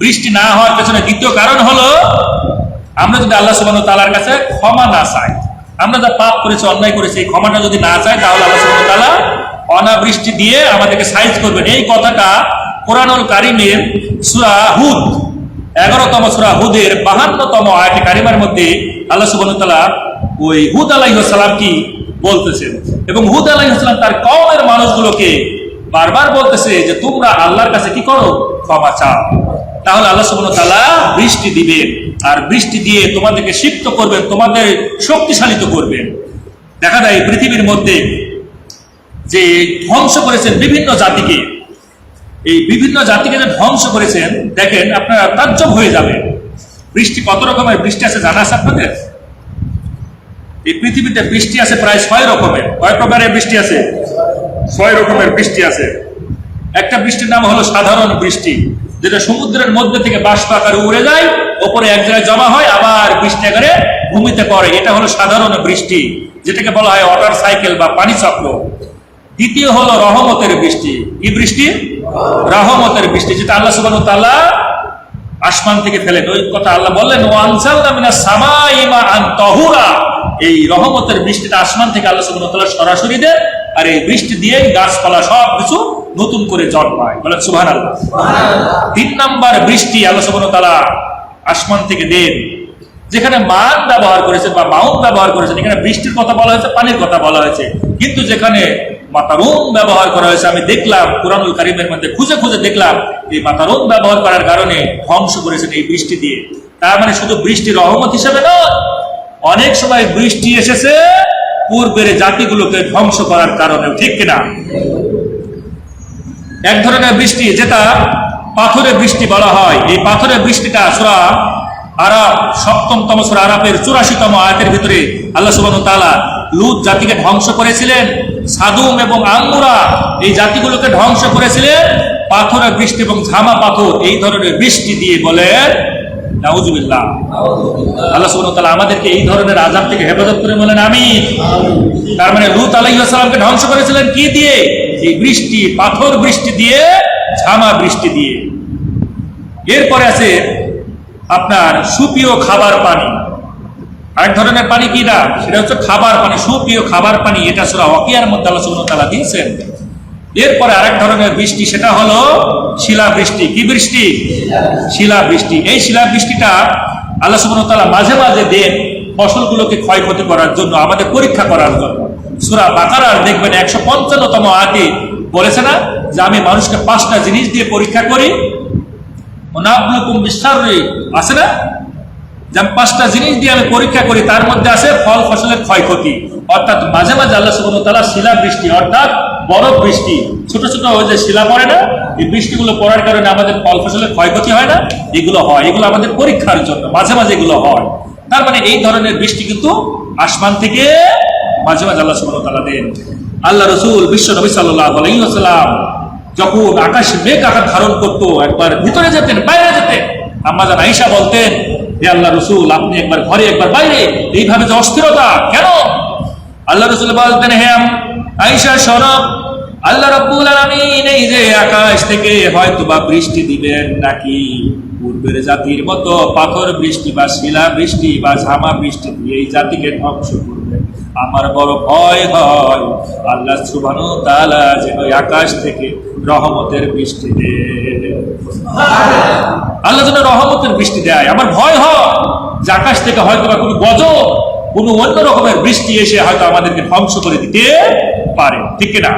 বৃষ্টি না হওয়ার পেছনে দ্বিতীয় কারণ হলো, আমরা যদি আল্লাহ সুবাহ তালার কাছে ক্ষমা না চাই, আমরা যা পাপ করেছি, অন্যায় করেছি, এই ক্ষমাটা যদি না চাই, তাহলে আল্লাহ সুবাহ তালা অনাবৃষ্টি দিয়ে আমাদেরকে সাইজ করবেন। এই কথাটা কোরআনুল কারিমের সুরা হুদ, এগারোতম সুরা হুদের বাহান্নতম আয়টি কারিমার মধ্যে আল্লাহ সুবাহ তালা ওই হুদ আলাইসালাম কি বলতেছেন? এবং হুদ আলাইসালাম তার কমের মানুষগুলোকে বারবার বলতেছে যে তোমরা আল্লাহর কাছে কি করো? ক্ষমা চাও। তাহলে আল্লাহ সুবহানাহু ওয়া তাআলা বৃষ্টি দিবেন। আর বৃষ্টি দিয়ে তোমাদেরকে সিক্ত করবেন, তোমাদের শক্তিশালিত করবেন। দেখা যায় পৃথিবীর মধ্যে যে ধ্বংস করেছেন বিভিন্ন জাতিকে, এই বিভিন্ন জাতিকে যে ধ্বংস করেছেন, দেখেন আপনারা তাজ্জব হয়ে যাবেন। বৃষ্টি কত রকমের? বৃষ্টি আছে, জানা আছে আপনাদের? এই পৃথিবীতে বৃষ্টি আছে প্রায় ছয় রকমের। কয় প্রকারের বৃষ্টি আছে? ছয় রকমের বৃষ্টি আছে। একটা বৃষ্টির নাম হলো সাধারণ বৃষ্টি। যেটা সমুদ্রের মধ্যে থেকে বাষ্প আকারে উড়ে যায়, ওপরে এক জায়গায় জমা হয়, আবার বৃষ্টি আকারে ভূমিতে পড়ে। এটা হলো সাধারণ বৃষ্টি, যেটাকে বলা হয় ওয়াটার সাইকেল বা পানি চক্র। দ্বিতীয় হলো রহমতের বৃষ্টি। কি বৃষ্টি? রহমতের বৃষ্টি, যেটা আল্লাহ তাআলা আসমান থেকে ফেলেন। ওই কথা আল্লাহ বললেন ওয়ানজালনা মিনাস সামাই মাআন তাহুরা। এই রহমতের বৃষ্টিটা আসমান থেকে আল্লাহ তাআলা সরাসরি দেন আর এই বৃষ্টি দিয়েই গাছপালা সব কিছু নতুন করে জন্মায়। বলেন সুবহানাল্লাহ। তিন নাম্বার বৃষ্টি আল্লাহ সুবহানাহু ওয়া আসমান থেকে দেন। যেখানে মান ব্যবহার করেছেন বা মাউন ব্যবহার করেছেন, এখানে বৃষ্টির কথা বলা হয়েছে, পানির কথা বলা হয়েছে। কিন্তু যেখানে মাতারুম ব্যবহার করা হয়েছে, আমি দেখলাম, কোরআনুল কারিমের মধ্যে খুঁজে খুঁজে দেখলাম, এই মাতারুম ব্যবহার করার কারণে ধ্বংস করেছেন এই বৃষ্টি দিয়ে। তার মানে শুধু বৃষ্টি রহমত হিসেবে নয়, অনেক সময় বৃষ্টি এসেছে পূর্বের জাতিগুলোকে ধ্বংস করার কারণে ঠিক কিনা? এক ধরনের বৃষ্টি, যেটা পাথরের বৃষ্টি বলা হয়। এই পাথরের বৃষ্টিটা সুরা আরাব সপ্তমতম সুরা আরাবের চুরাশিতম আয়াতের ভিতরে আল্লাহ সুবাহ তাআলা লুত জাতিকে ধ্বংস করেছিলেন। সাদুম এবং আঙ্গুরা এই জাতিগুলোকে ধ্বংস করেছিলেন। পাথরের বৃষ্টি এবং ঝামা পাথর এই ধরনের বৃষ্টি দিয়ে বলেন নাউজুবিল্লাহ। আল্লাহ সুবহানাহু ওয়া আমাদেরকে এই ধরনের আযাব থেকে হেফাজত করে বলেন, আমিন। তার মানে লূত আলাইহিস সালামকে ধ্বংস করেছিলেন কি দিয়ে? এই বৃষ্টি, পাথর বৃষ্টি দিয়ে, ঝামা বৃষ্টি দিয়ে। এরপরে আছে আপনার সুপ্রিয় খাবার পানি। আরেক ধরনের পানি কি না? সেটা হচ্ছে খাবার পানি, সুপ্রিয় খাবার পানি। এটা সূরা ওয়াকিয়ার মধ্যে আল্লাহ সুবহানাহু ওয়া তাআলা দিয়েছেন। এরপরে আরেক ধরনের বৃষ্টি, সেটা হলো শিলা বৃষ্টি কি বৃষ্টি? শিলা বৃষ্টি এই শিলা বৃষ্টিটা আল্লাহ তাআলা মাঝে মাঝে দেন ফসলগুলোকে ক্ষয়ক্ষতি করার জন্য, আমাদের পরীক্ষা করার জন্য। সূরা বাকারার দেখবেন একশো পঞ্চান্নতম আয়াতে বলেছে না যে, আমি মানুষকে পাঁচটা জিনিস দিয়ে পরীক্ষা করি। আছে না? যে, আমি পাঁচটা জিনিস দিয়ে আমি পরীক্ষা করি, তার মধ্যে আছে ফল ফসলের ক্ষয়ক্ষতি। অর্থাৎ মাঝে মাঝে আল্লাহ সুবহানাহু ওয়া শিলা বৃষ্টি অর্থাৎ বরফ বৃষ্টি, ছোট ছোট ওই যে শিলা পড়ে না, এই বৃষ্টিগুলো পড়ার কারণে আমাদের ফল ফসলের ক্ষয়ক্ষতি হয় না, এগুলো হয়, এগুলো আমাদের পরীক্ষার জন্য, মাঝে মাঝে এগুলো হয়। তার মানে এই ধরনের বৃষ্টি কিন্তু আসমান থেকে মাঝে মাঝে আল্লাহ সুবহানাহু ওয়া তাআলা দেন। আল্লাহ রসুল, বিশ্ব নবী আলাইহি যখন আকাশ মেঘ আকার ধারণ করতো, একবার ভিতরে যেতেন, বাইরে যেতেন আমাদের আইসা বলতেন, হে আল্লাহ রসুল, আপনি একবার ঘরে, একবার বাইরে, এইভাবে যে অস্থিরতা, কেন? আল্লাহ রসুল বলতেন, হে আম- আইসা সরব আল্লাহ রব্বুল আলামিন এই যে আকাশ থেকে হয়তো বা বৃষ্টি দিবেন নাকি? পূর্বের জাতির মতো পাথর বৃষ্টি বা শিলা বৃষ্টি বা ঝামা বৃষ্টি দিয়ে এই জাতিকে ধ্বংস করবেন আমার বড় ভয় হয়। আল্লাহ সুবহানাহু ওয়া তাআলা যেন আকাশ থেকে রহমতের বৃষ্টি দেয় আল্লাহ যেন রহমতের বৃষ্টি দেয়। আমার ভয় হয় যে আকাশ থেকে হয়তো বা কোনো গজব, কোনো অন্য রকমের বৃষ্টি এসে হয়তো আমাদেরকে ধ্বংস করে দিতে পারে ঠিক না